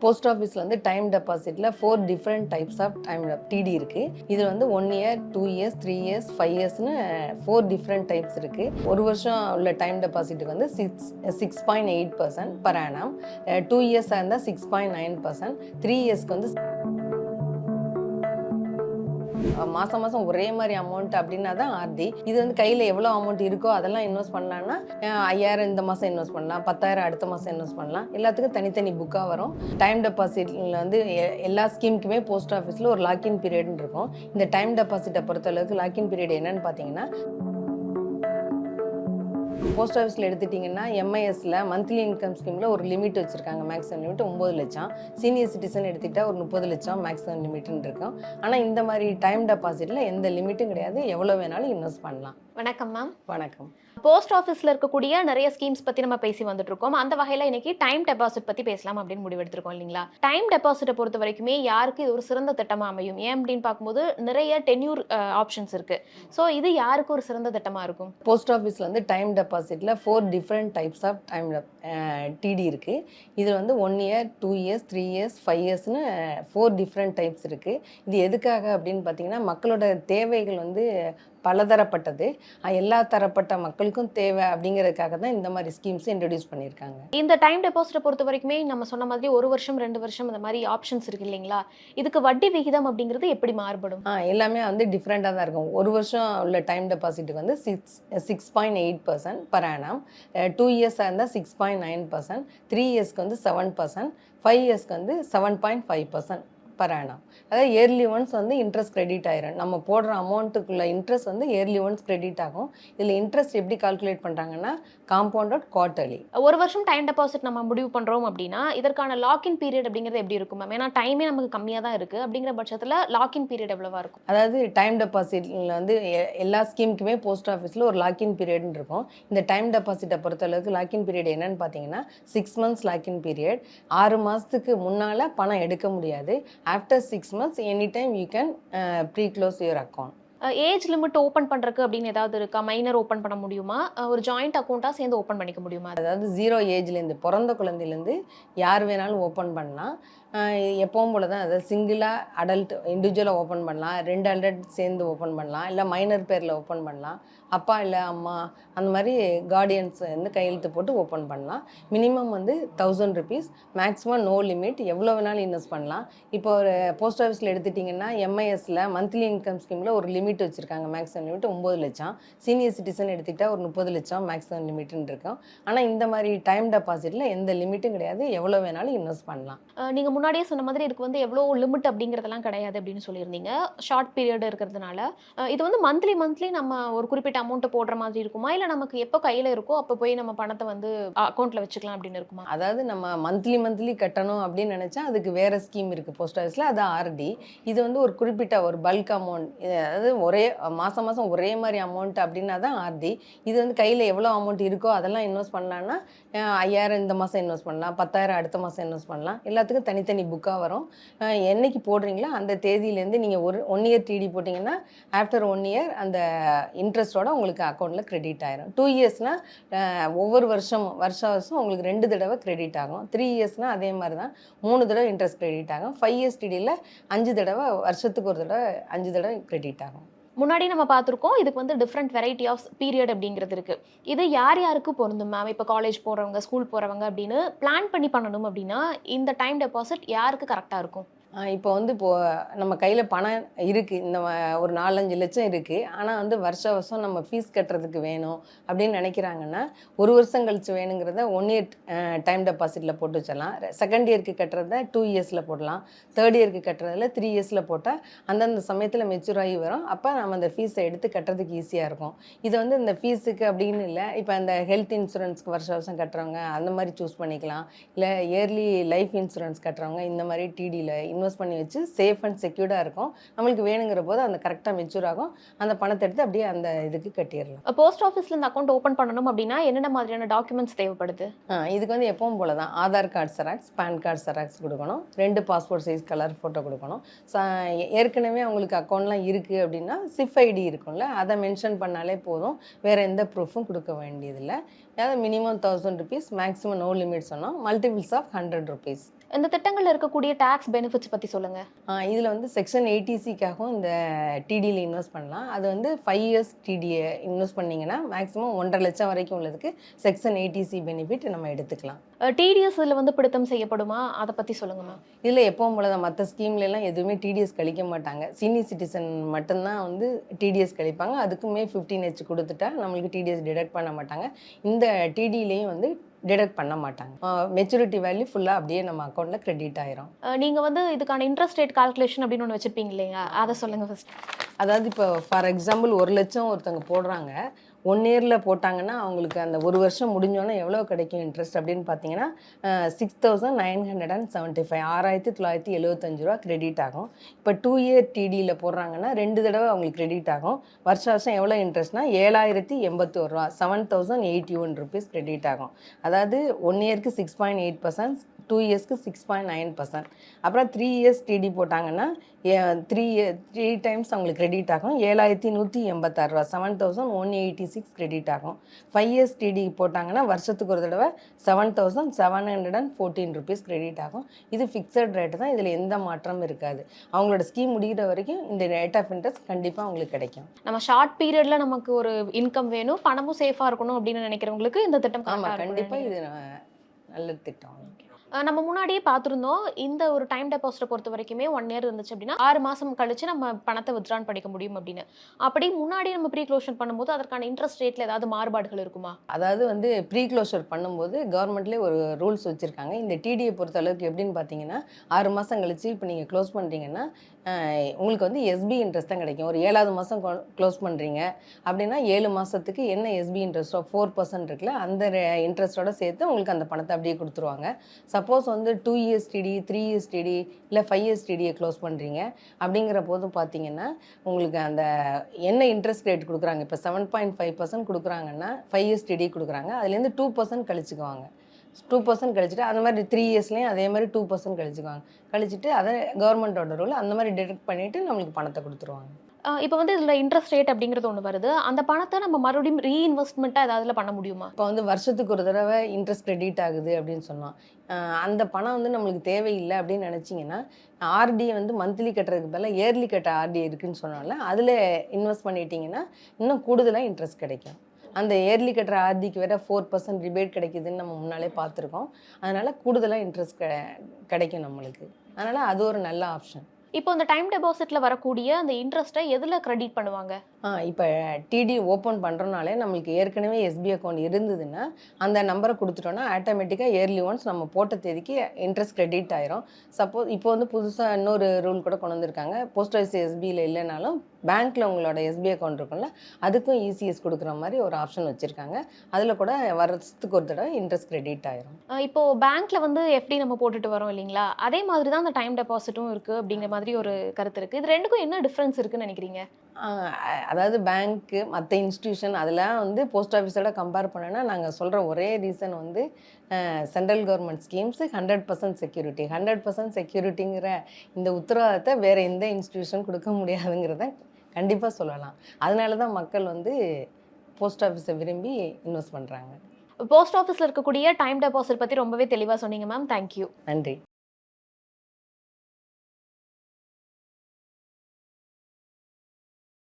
Post ஆஃபீஸில் வந்து time டெபாசிட்டில் four different types of time TD இருக்குது இதில் வந்து one year two years three years five இயர்ஸ்னு four different types இருக்குது ஒரு வருஷம் உள்ள டைம் டெபாசிட்டுக்கு வந்து six six point eight percent per annum two இயர்ஸாக இருந்தால் six point nine percent three இயர்ஸ்க்கு வந்து மாதம் மாதம் ஒரே மாதிரி அமௌண்ட் அப்படின்னா தான் ஆர்டி இது வந்து கையில் எவ்வளோ அமௌண்ட் இருக்கோ அதெல்லாம் இன்வெஸ்ட் பண்ணலான்னா ஐயாயிரம் இந்த மாதம் இன்வெஸ்ட் பண்ணலாம் பத்தாயிரம் அடுத்த மாதம் இன்வெஸ்ட் பண்ணலாம். எல்லாத்துக்கும் தனித்தனி புக்காக வரும். டைம் டெபாசிட்டில் வந்து எ- எல்லா ஸ்கீமுக்குமே போஸ்ட் ஆஃபீஸில் ஒரு லாக்இன் பீரியட்னு இருக்கும். இந்த டைம் டெபாசிட்டை பொறுத்தளவுக்கு லாக்இன் பீரியட் என்னன்னு பார்த்தீங்கன்னா போஸ்ட் ஆஃபீஸில் எடுத்துட்டிங்கன்னா எம்ஐஎஸ்ல மந்த்லி இன்கம் ஸ்கீமில் ஒரு லிமிட் வச்சுருக்காங்க மேக்ஸிமம் லிமிட் ஒம்பது லட்சம். சீனியர் சிட்டிசன் எடுத்துக்கிட்டா ஒரு முப்பது லட்சம் மேக்ஸிமம் லிமிட்னு இருக்கும். ஆனால் இந்த மாதிரி டைம் டெபாசிட்டில் எந்த லிமிட்டும் கிடையாது. எவ்வளோ வேணாலும் இன்வெஸ்ட் பண்ணலாம். வணக்கம் மேம் வணக்கம். போஸ்ட் ஆஃபீஸில் இருக்கக்கூடிய நிறைய ஸ்கீம்ஸ் பற்றி நம்ம பேசி வந்துட்டு இருக்கோம் அந்த வகையில் இன்னைக்கு டைம் டெபாசிட் பற்றி பேசலாம் அப்படின்னு முடிவெடுத்திருக்கோம் இல்லைங்களா? டைம் டெபாசிட்டை பொறுத்த வரைக்குமே யாருக்கு இது ஒரு சிறந்த திட்டமாக அமையும்? ஏன் அப்படின்னு பார்க்கும்போது நிறைய டென்யூர் ஆப்ஷன்ஸ் இருக்குது ஸோ இது யாருக்கு ஒரு சிறந்த திட்டமாக இருக்கும்? போஸ்ட் ஆஃபீஸில் வந்து time டெபாசிட்டில் four different types of time TD இருக்குது இதில் வந்து one year two years three years five இயர்ஸ்னு four different types இருக்குது இது எதுக்காக அப்படின்னு பார்த்தீங்கன்னா மக்களோட தேவைகள் வந்து பலதரப்பட்டது. எல்லா தரப்பட்ட மக்களுக்கும் தேவை அப்படிங்கிறதுக்காக தான் இந்த மாதிரி ஸ்கீம்ஸ் இன்ட்ரடியூஸ் பண்ணியிருக்காங்க. இந்த டைம் டெபாசிட்டை பொறுத்த வரைக்குமே நம்ம சொன்ன மாதிரி ஒரு வருஷம் ரெண்டு வருஷம் இந்த மாதிரி ஆப்ஷன்ஸ் இருக்கு இல்லைங்களா? இதுக்கு வட்டி விகிதம் அப்படிங்கிறது எப்படி மாறுபடும்? ஆ எல்லாமே வந்து டிஃப்ரெண்ட்டாக தான் இருக்கும். ஒரு வருஷம் உள்ள டைம் டெபாசிட்டுக்கு வந்து six six point eight percent per annum two இயர்ஸாக இருந்தால் six point nine percent. Three இயர்ஸ்க்கு வந்து செவன் பர்சன்ட் ஃபைவ் இயர்ஸ்க்கு வந்து seven point five percent per annum அதாவது இயர்லி ஒன்ஸ் வந்து இன்ட்ரெஸ்ட் கிரெடிட் ஆயிரும். நம்ம போடுற அமௌண்ட்டுக்குள்ள இன்ட்ரெஸ்ட் வந்து இயர்லி ஒன்ஸ் கிரெடிட் ஆகும். இதில் இன்ட்ரெஸ்ட் எப்படி கால்குலேட் பண்ணுறாங்கன்னா காம்பவுண்டட் குவார்ட்டர்லி ஒரு வருஷம் டைம் டெபாசிட் நம்ம முடிவு பண்ணுறோம் அப்படின்னா இதற்கான லாக்இன் பீரியட் அப்படிங்கிறது எப்படி இருக்கும் மேம் ஏன்னா டைமே நமக்கு கம்மியாக தான் இருக்குது அப்படிங்கிற பட்சத்தில் லாக்இன் பீரியட் எவ்வளவா இருக்கும்? அதாவது டைம் டெபாசிட்ல வந்து எல்லா ஸ்கீமுக்குமே போஸ்ட் ஆஃபீஸில் ஒரு லாக்இன் பீரியட்னு இருக்கும். இந்த டைம் டெபாசிட்டை பொறுத்தளவுக்கு லாக்இன் பீரியட் என்னன்னு பார்த்தீங்கன்னா சிக்ஸ் மந்த்ஸ் லாக்இன் பீரியட் ஆறு மாதத்துக்கு முன்னால் பணம் எடுக்க முடியாது. After six months any time you can pre close your account age limit open பண்ணுறக்கு அப்படின்னு ஏதாவது இருக்கா? மைனர் ஓப்பன் பண்ண முடியுமா? ஒரு ஜாயிண்ட் அக்கௌண்ட்டாக சேர்ந்து ஓப்பன் பண்ணிக்க முடியுமா? அதாவது ஜீரோ ஏஜ்லேருந்து பிறந்த குழந்தைலேருந்து யார் வேணாலும் ஓப்பன் பண்ணலாம் எப்பவும் போல தான் அதாவது சிங்கிளாக அடல்ட் இண்டிவிஜுவலாக ஓப்பன் பண்ணலாம். ரெண்டு அடல்ட் சேர்ந்து ஓப்பன் பண்ணலாம். இல்லை மைனர் பேரில் ஓப்பன் பண்ணலாம். அப்பா இல்லை அம்மா அந்த மாதிரி கார்டியன்ஸ் வந்து கையெழுத்து போட்டு ஓப்பன் பண்ணலாம். மினிமம் வந்து thousand rupees maximum no limit எவ்வளோ வேணாலும் இன்வெஸ்ட் பண்ணலாம். இப்போ ஒரு போஸ்ட் ஆஃபீஸில் எடுத்துட்டிங்கன்னா எம்ஐஎஸில் மந்த்லி இன்கம் ஸ்கீமில் ஒரு லிமிட் வச்சுருக்காங்க மேக்ஸிமம் லிமிட் ஒம்பது லட்சம். சீனியர் சிட்டிசன் எடுத்துக்கிட்டால் ஒரு முப்பது லட்சம் மேக்ஸிமம் லிமிட்னு இருக்கும். ஆனால் இந்த மாதிரி டைம் டெபாசிட்டில் எந்த லிமிட்டும் கிடையாது. எவ்வளோ வேணாலும் இன்வெஸ்ட் பண்ணலாம். நீங்கள் முன்னாடியே சொன்ன மாதிரி இதுக்கு வந்து எவ்வளோ லிமிட் அப்படிங்கிறதெல்லாம் கிடையாது அப்படின்னு சொல்லியிருந்தீங்க. ஷார்ட் பீரியட் இருக்கிறதுனால. இது வந்து மந்த்லி மந்த்லி நம்ம ஒரு குறிப்பிட்ட அமௌண்ட்டை போடுற மாதிரி இருக்குமா? இல்லை நமக்கு எப்போ கையில் இருக்கோ அப்போ போய் நம்ம பணத்தை வந்து அக்கௌண்ட்டில் வச்சுக்கலாம் அப்படின்னு இருக்குமா? அதாவது நம்ம மந்த்லி மந்த்லி கட்டணும் அப்படின்னு நினச்சா அதுக்கு வேறு ஸ்கீம் இருக்குது போஸ்ட் ஆஃபீஸில் அது ஆர்டி இது வந்து ஒரு குறிப்பிட்ட ஒரு பல்க் அமௌண்ட் அதாவது ஒரே மாதம் மாதம் ஒரே மாதிரி அமௌண்ட் அப்படின்னா தான் ஆர்டி இது வந்து கையில் எவ்வளோ அமௌண்ட் இருக்கோ அதெல்லாம் இன்வெஸ்ட் பண்ணலான்னா ஐயாயிரம் இந்த மாதம் இன்வெஸ்ட் பண்ணலாம் பத்தாயிரம் அடுத்த மாதம் இன்வெஸ்ட் பண்ணலாம். எல்லாத்துக்கும் தனித்தனி புக்காக வரும். என்றைக்கு என்னைக்கு போடுறீங்களோ அந்த தேதியிலேருந்து நீங்கள் ஒரு ஒன் இயர் டிடி போட்டிங்கன்னா ஆஃப்டர் ஒன் இயர் அந்த இன்ட்ரெஸ்ட்டோட உங்களுக்கு அக்கௌண்ட்டில் கிரெடிட் ஆயிரும். டூ இயர்ஸ்னால் ஒவ்வொரு வருஷமும் வருஷம் வருஷம் உங்களுக்கு ரெண்டு தடவை கிரெடிட் ஆகும். த்ரீ இயர்ஸ்னால் அதே மாதிரி தான் மூணு தடவை இன்ட்ரெஸ்ட் கிரெடிட் ஆகும். ஃபைவ் இயர்ஸ் டிடியில் அஞ்சு தடவை வருஷத்துக்கு ஒரு தடவை அஞ்சு தடவை கிரெடிட் ஆகும். முன்னாடி நம்ம பார்த்துருக்கோம் இதுக்கு வந்து டிஃப்ரெண்ட் வெரைட்டி ஆஃப் பீரியட் அப்படிங்கிறது இருக்குது இது யார் யாருக்கு பொருந்தும் மேம் இப்போ காலேஜ் போகிறவங்க ஸ்கூல் போகிறவங்க அப்படின்னு பிளான் பண்ணி பண்ணணும் அப்படின்னா இந்த டைம் டெபாசிட் யாருக்கு கரெக்டாக இருக்கும்? இப்போ வந்து இப்போது நம்ம கையில் பணம் இருக்குது இந்த ஒரு நாலஞ்சு லட்சம் இருக்குது ஆனால் வந்து வருஷ வருஷம் நம்ம ஃபீஸ் கட்டுறதுக்கு வேணும் அப்படின்னு நினைக்கிறாங்கன்னா ஒரு வருஷம் கழித்து வேணுங்கிறத ஒன் இயர் டைம் டெபாசிட்டில் போட்டு வச்சிடலாம். செகண்ட் இயருக்கு கட்டுறத டூ இயர்ஸில் போடலாம். தேர்ட் இயருக்கு கட்டுறதில் த்ரீ இயர்ஸில் போட்டால் அந்தந்த சமயத்தில் மெச்சூர் ஆகி வரும். அப்போ நம்ம அந்த ஃபீஸை எடுத்து கட்டுறதுக்கு ஈஸியாக இருக்கும். இது வந்து இந்த ஃபீஸுக்கு அப்படின்னு இல்லை. இப்போ அந்த ஹெல்த் இன்சூரன்ஸ்க்கு வருஷ வருஷம் கட்டுறவங்க அந்த மாதிரி சூஸ் பண்ணிக்கலாம். இல்லை இயர்லி லைஃப் இன்சூரன்ஸ் கட்டுறவங்க இந்த மாதிரி டிடியில் இன்வெஸ்ட் பண்ணி வச்சு சேஃப் அண்ட் செக்யூர்டாக இருக்கும். நம்மளுக்கு வேணுங்கிற போது அந்த கரெக்டாக மெச்சூர் ஆகும். அந்த பணத்தை எடுத்து அப்படியே அந்த இதுக்கு கட்டிடலாம். போஸ்ட் ஆஃபீஸில் இந்த அக்கௌண்ட் ஓப்பன் பண்ணணும் அப்படின்னா என்னென்ன மாதிரியான டாக்குமெண்ட்ஸ் தேவைப்படுது? இதுக்கு வந்து எப்பவும் போல தான் Aadhaar card Xerox PAN card Xerox கொடுக்கணும். ரெண்டு பாஸ்போர்ட் சைஸ் கலர் ஃபோட்டோ கொடுக்கணும். ஏற்கனவே அவங்களுக்கு அக்கௌண்ட்லாம் இருக்குது அப்படின்னா சிஃப் ஐடி இருக்கும்ல அதை மென்ஷன் பண்ணாலே போதும். வேறு எந்த ப்ரூஃபும் கொடுக்க வேண்டியதில்லை. அதாவது minimum thousand rupees maximum no limit சொன்னோம் மல்டிபிள்ஸ் ஆஃப் ஹண்ட்ரட் ருபீஸ் இந்த திட்டங்கள்ல இருக்கக்கூடிய டாக்ஸ் பெனிஃபிட்ஸ் பத்தி சொல்லுங்க. இதில் வந்து செக்ஷன் எயிட்டிசிக்காகவும் இந்த டிடியில் இன்வெஸ்ட் பண்ணலாம். அது வந்து ஃபைவ் இயர்ஸ் டிடியை இன்வெஸ்ட் பண்ணிங்கன்னா மேக்ஸிமம் ஒன்றரை லட்சம் வரைக்கும் உள்ளதுக்கு செக்ஷன் எயிட்டிசி பெனிஃபிட் நம்ம எடுத்துக்கலாம். டிடிஎஸ் இதுல வந்து பிடித்தம் செய்யப்படுமா? அதை பத்தி சொல்லுங்க மேம் இதில் எப்பவும் போல தான். மற்ற ஸ்கீம்லலாம் எதுவுமே டிடிஎஸ் கழிக்க மாட்டாங்க. சீனியர் சிட்டிசன் மட்டும்தான் வந்து டிடிஎஸ் கழிப்பாங்க. அதுக்குமே ஃபிஃப்டீன் ஹெச் கொடுத்துட்டா நம்மளுக்கு டிடிஎஸ் டிடெக்ட் பண்ண மாட்டாங்க. இந்த டிடிலையும் வந்து டிடெக்ட் பண்ண மாட்டாங்க. மெச்சூரிட்டி வேல்யூ ஃபுல்லாக அப்படியே நம்ம அக்கௌண்ட்டில் கிரெடிட் ஆயிரும். அஹ் நீங்க வந்து இதுக்கான இன்ட்ரெஸ்ட் ரேட் கால்குலேஷன் அப்படின்னு ஒன்று வச்சிருப்பீங்க இல்லையா? அதை சொல்லுங்க ஃபர்ஸ்ட் அதாவது இப்போ ஃபார் எக்ஸாம்பிள் ஒரு லட்சம் ஒருத்தவங்க போடுறாங்க. ஒன் இயரில் போட்டாங்கன்னா அவங்களுக்கு அந்த ஒரு வருஷம் முடிஞ்சோன்னே எவ்வளோ கிடைக்கும் இன்ட்ரெஸ்ட் அப்படின்னு பார்த்தீங்கன்னா six thousand nine hundred and seventy five ஆறாயிரத்தி தொள்ளாயிரத்தி எழுபத்தஞ்சு ரூபா கிரெடிட் ஆகும். இப்போ டூ இயர் டிடியில் போடுறாங்கன்னா ரெண்டு தடவை அவங்களுக்கு கிரெடிட் ஆகும். வருஷ வருஷம் எவ்வளோ இன்ட்ரெஸ்ட்னா ஏழாயிரத்தி எண்பத்தி ரூபா seven thousand eighty one rupees credit ஆகும். அதாவது ஒன் இயருக்கு six point eight percent two இயர்ஸ்க்கு சிக்ஸ் பாயிண்ட் நைன் பர்சன்ட் அப்புறம் த்ரீ இயர்ஸ் டிடி போட்டாங்கன்னா த்ரீ த்ரீ டைம்ஸ் அவங்களுக்கு கிரெடிட் ஆகும். ஏழாயிரத்தி நூற்றி எண்பத்தாறு ரூபா seven thousand one eighty six credit ஆகும் ஃபைவ் இயர்ஸ் டிடி போட்டாங்கன்னா வருஷத்துக்கு ஒரு தடவை seven thousand seven hundred and fourteen rupees credit ஆகும். இது ஃபிக்ஸட் ரேட்டு தான் இதில் எந்த மாற்றமும் இருக்காது. அவங்களோட ஸ்கீம் முடிகிற வரைக்கும் இந்த ரேட் ஆஃப் இன்ட்ரெஸ்ட் கண்டிப்பாக அவங்களுக்கு கிடைக்கும். நம்ம ஷார்ட் பீரியட்ல நமக்கு ஒரு இன்கம் வேணும் பணமும் சேஃபா இருக்கணும் அப்படின்னு நினைக்கிறவங்களுக்கு இந்த திட்டம் ஆமாம் கண்டிப்பாக இது நல்ல திட்டம். நம்ம முன்னாடியே பார்த்துருந்தோம். இந்த ஒரு டைம் டெபாசிட்டை பொறுத்த வரைக்குமே ஒன் இயர் இருந்துச்சு அப்படின்னா ஆறு மாதம் கழிச்சு நம்ம பணத்தை வித்ரான் படிக்க முடியும் அப்படின்னு. அப்படி முன்னாடி நம்ம ப்ரீ க்ளோஷர் பண்ணும்போது அதற்கான இன்ட்ரெஸ்ட் ரேட்ல ஏதாவது மாறுபாடுகள் இருக்குமா? அதாவது வந்து ப்ரீ க்ளோஷர் பண்ணும்போது கவர்மெண்ட்லேயே ஒரு ரூல்ஸ் வச்சுருக்காங்க. இந்த டிடியை பொறுத்த அளவுக்கு எப்படின்னு பார்த்தீங்கன்னா ஆறு மாதம் கழிச்சு இப்போ நீங்கள் க்ளோஸ் பண்ணுறீங்கன்னா உங்களுக்கு வந்து எஸ்பி இன்ட்ரெஸ்ட் தான் கிடைக்கும். ஒரு ஏழாவது மாதம் க்ளோஸ் பண்ணுறீங்க அப்படின்னா ஏழு மாதத்துக்கு என்ன எஸ்பி இன்ட்ரெஸ்ட்டோ ஃபோர் பர்சன்ட் இருக்குல்ல அந்த இன்ட்ரெஸ்ட்டோட சேர்த்து உங்களுக்கு அந்த பணத்தை அப்படியே கொடுத்துருவாங்க. சப்போஸ் வந்து two years TD three years TD இல்லை ஃபைவ் இயர்ஸ் டிடியை க்ளோஸ் பண்ணுறீங்க அப்படிங்கிற போதும் பார்த்தீங்கன்னா உங்களுக்கு அந்த என்ன இன்ட்ரெஸ்ட் ரேட் கொடுக்குறாங்க? இப்போ செவன் பாயிண்ட் ஃபைவ் பர்சன்ட் கொடுக்குறாங்கன்னா ஃபைவ் இயர்ஸ் டிடி கொடுக்குறாங்க. அதுலேருந்து டூ பர்சன்ட் கழிச்சுக்குவாங்க. டூ பர்சன்ட் கழிச்சிட்டு அந்த மாதிரி த்ரீ இயர்ஸ்லேயும் அதே மாதிரி டூ பர்சன்ட் கழிச்சுக்குவாங்க. கழிச்சிட்டு அதை கவர்மெண்ட்டோட ரூல் அந்த மாதிரி டிடெக்ட் பண்ணிவிட்டு நம்மளுக்கு பணத்தை கொடுத்துருவாங்க. இப்போ வந்து இதுல இன்ட்ரெஸ்ட் ரேட் அப்படிங்கிறது ஒன்று வருது. அந்த பணத்தை நம்ம மறுபடியும் ரீஇன்வெஸ்ட்மெண்ட்டாக ஏதாவதுல பண்ண முடியுமா? இப்போ வந்து வருஷத்துக்கு ஒரு தடவை இன்ட்ரெஸ்ட் கிரெடிட் ஆகுது அப்படின்னு சொன்னோம் ஆஹ் அந்த பணம் வந்து நம்மளுக்கு தேவையில்லை அப்படின்னு நினச்சிங்கன்னா ஆர்டி வந்து மந்த்லி கட்டுறதுக்கு பதிலாக இயர்லி கட்ட ஆர்டி இருக்குன்னு சொன்னோம்ல அதில் இன்வெஸ்ட் பண்ணிட்டீங்கன்னா இன்னும் கூடுதலாக இன்ட்ரெஸ்ட் கிடைக்கும். அந்த இயர்லி கட்டுற ஆர்டிக்கு வேற ஃபோர் பர்சன்ட் ரிபேட் கிடைக்குதுன்னு நம்ம முன்னாலே பார்த்துருக்கோம். அதனால் கூடுதலாக இன்ட்ரெஸ்ட் கிடைக்கும் நம்மளுக்கு. அதனால் அது ஒரு நல்ல ஆப்ஷன் இப்போ இந்த டைம் டெபாசிட்ல வரக்கூடிய அந்த இன்ட்ரெஸ்ட்டை எதுல கிரெடிட் பண்ணுவாங்க? ஆ இப்போ டிடி ஓப்பன் பண்ணுறோனாலே நம்மளுக்கு ஏற்கனவே எஸ்பி அக்கௌண்ட் இருந்ததுன்னா அந்த நம்பரை கொடுத்துட்டோன்னா ஆட்டோமேட்டிக்காக இயர்லி ஒன்ஸ் நம்ம போட்ட தேதிக்கு இன்ட்ரெஸ்ட் கிரெடிட் ஆயிரும். சப்போஸ் இப்போ வந்து புதுசாக இன்னொரு ரூல் கூட கொண்டு வந்திருக்காங்க. போஸ்ட் ஆஃபீஸ் எஸ்பியில் இல்லைனாலும் பேங்க்கில் உங்களோட எஸ்பி அக்கௌண்ட் இருக்கும்ல அதுக்கும் இசிஎஸ் கொடுக்குற மாதிரி ஒரு ஆப்ஷன் வச்சுருக்காங்க. அதில் கூட வருஷத்துக்கு ஒரு தடவை இன்ட்ரெஸ்ட் கிரெடிட் ஆயிரும். இப்போது இப்போ வந்து எஃப்டி நம்ம போட்டுட்டு வரோம் இல்லைங்களா? அதே மாதிரி தான் அந்த டைம் டெபாசிட்டும் இருக்குது அப்படிங்கிற மாதிரி ஒரு கருத்து இருக்குது இது ரெண்டுக்கும் என்ன டிஃப்ரென்ஸ் இருக்குன்னு நினைக்கிறீங்க? அதாவது பேங்க்கு மற்ற இன்ஸ்டியூஷன் அதெல்லாம் வந்து போஸ்ட் ஆஃபீஸோட கம்பேர் பண்ணோன்னா நாங்கள் சொல்கிற ஒரே ரீசன் வந்து central government schemes hundred percent security hundred percent செக்யூரிட்டிங்கிற இந்த உத்தரவாதத்தை வேறு எந்த இன்ஸ்டியூஷன் கொடுக்க முடியாதுங்கிறத கண்டிப்பாக சொல்லலாம். அதனால தான் மக்கள் வந்து போஸ்ட் ஆஃபீஸை விரும்பி இன்வெஸ்ட் பண்ணுறாங்க போஸ்ட் ஆஃபீஸ்ல இருக்கக்கூடிய டைம் டெபாசிட் பத்தி ரொம்பவே தெளிவா சொன்னீங்க மேம் தேங்க்யூ நன்றி.